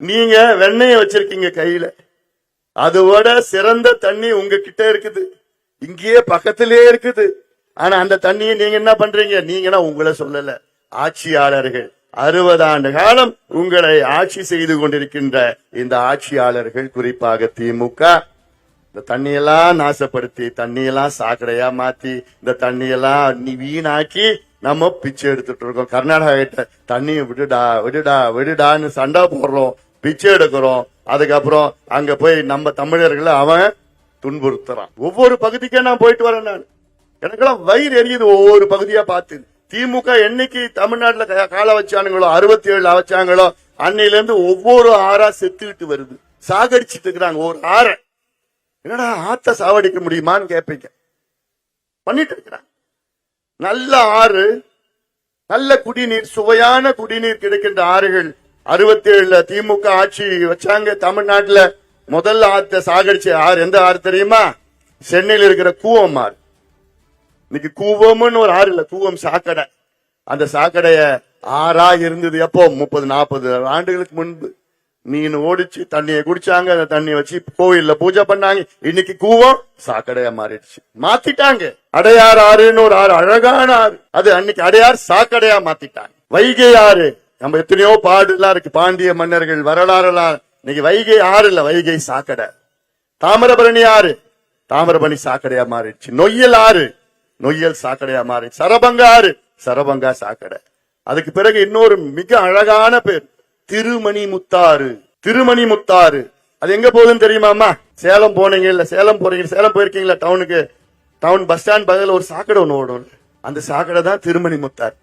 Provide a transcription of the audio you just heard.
நீங்க வெண்ணையை வச்சிருக்கீங்க கையில. அதோட சிறந்த தண்ணி உங்ககிட்ட இருக்குது. இங்கேயே பக்கத்திலே இருக்குது. ஆனா அந்த தண்ணியை நீங்க என்ன பண்றீங்க? நீங்கன்னா உங்களை சொல்லல. ஆட்சியாளர்கள் அறுபது ஆண்டு காலம் உங்களை ஆட்சி செய்து கொண்டிருக்கின்ற இந்த ஆட்சியாளர்கள் குறிப்பாக திமுக இந்த தண்ணியெல்லாம் நாசப்படுத்தி தண்ணியெல்லாம் சாக்கடையா மாத்தி இந்த தண்ணியெல்லாம் நீ வீணாக்கி நம்ம பிச்சை எடுத்துட்டு இருக்கோம். கர்நாடகா கிட்ட தண்ணியை விடுடா விடுடா விடுடான்னு சண்டை போடுறோம். பிச்சை எடுக்கிறோம். அதுக்கப்புறம் அங்க போய் நம்ம தமிழர்களை அவன் துன்புறுத்துறான். ஒவ்வொரு பகுதிக்கே நான் போயிட்டு வரேன் நான். எனக்கெல்லாம் வயிறு எரியுது ஒவ்வொரு பகுதியா பார்த்து. திமுக என்னைக்கு தமிழ்நாட்டுல காலை கால வச்சானுங்களோ அறுபத்தி ஏழு வச்சாங்களோ அன்னையில இருந்து ஒவ்வொரு ஆறா செத்துக்கிட்டு வருது. சாகடிச்சிட்டு இருக்கிறாங்க ஒரு ஆற. என்னடா ஆத்த சாவடிக்க முடியுமான்னு கேட்பீங்க பண்ணிட்டு இருக்கிறாங்க. நல்ல ஆறு நல்ல குடிநீர் சுவையான குடிநீர் கிடைக்கின்ற ஆறுகள் அறுபத்தி ஏழுல திமுக ஆட்சி வச்சாங்க தமிழ்நாட்டுல. முதல்ல ஆத்த சாகடிச்ச ஆறு எந்த ஆறு தெரியுமா? சென்னையில் இருக்கிற கூவம் ஆறு இன்னைக்கு கூவம்னு ஒரு ஆறு இல்ல கூவம் சாக்கடை. அந்த சாக்கடைய ஆறா இருந்தது எப்போ? முப்பது நாற்பது ஆண்டுகளுக்கு முன்பு. மீன் ஓடிச்சு தண்ணியை குடிச்சாங்க. அந்த தண்ணியை வச்சு கோயில்ல பூஜை பண்ணாங்க. இன்னைக்கு கூவம் சாக்கடையா மாறிடுச்சு. மாத்திட்டாங்க. அடையார் ஆறுன்னு ஒரு ஆறு அழகான ஆறு. அது அன்னைக்கு அடையார் சாக்கடையா மாத்திட்டாங்க. வைகை ஆறு நம்ம எத்தனையோ பாடுலாம் இருக்கு. பாண்டிய மன்னர்கள் வரலாறுலாம் இன்னைக்கு வைகை ஆறு இல்ல வைகை சாக்கடை. தாமிரபரணி ஆறு. தாமிரபரணி சாக்கடையா மாறிடுச்சு. நொய்யல் ஆறு. நொய்யல் சாக்கடையா மாறி சரபங்க ஆறு. சரபங்கா சாக்கடை. அதுக்கு பிறகு இன்னொரு மிக அழகான பேர். திருமணி முத்தாறு திருமணி முத்தாறு அது எங்க போகுதுன்னு தெரியுமாமா சேலம் போனீங்க இல்ல? சேலம் போறீங்க. சேலம் போயிருக்கீங்களா டவுனுக்கு டவுன் பஸ் ஸ்டாண்ட் பக்கத்தில் ஒரு சாக்கடை ஒன்று ஓடும். அந்த சாக்கடை தான் திருமணி முத்தாறு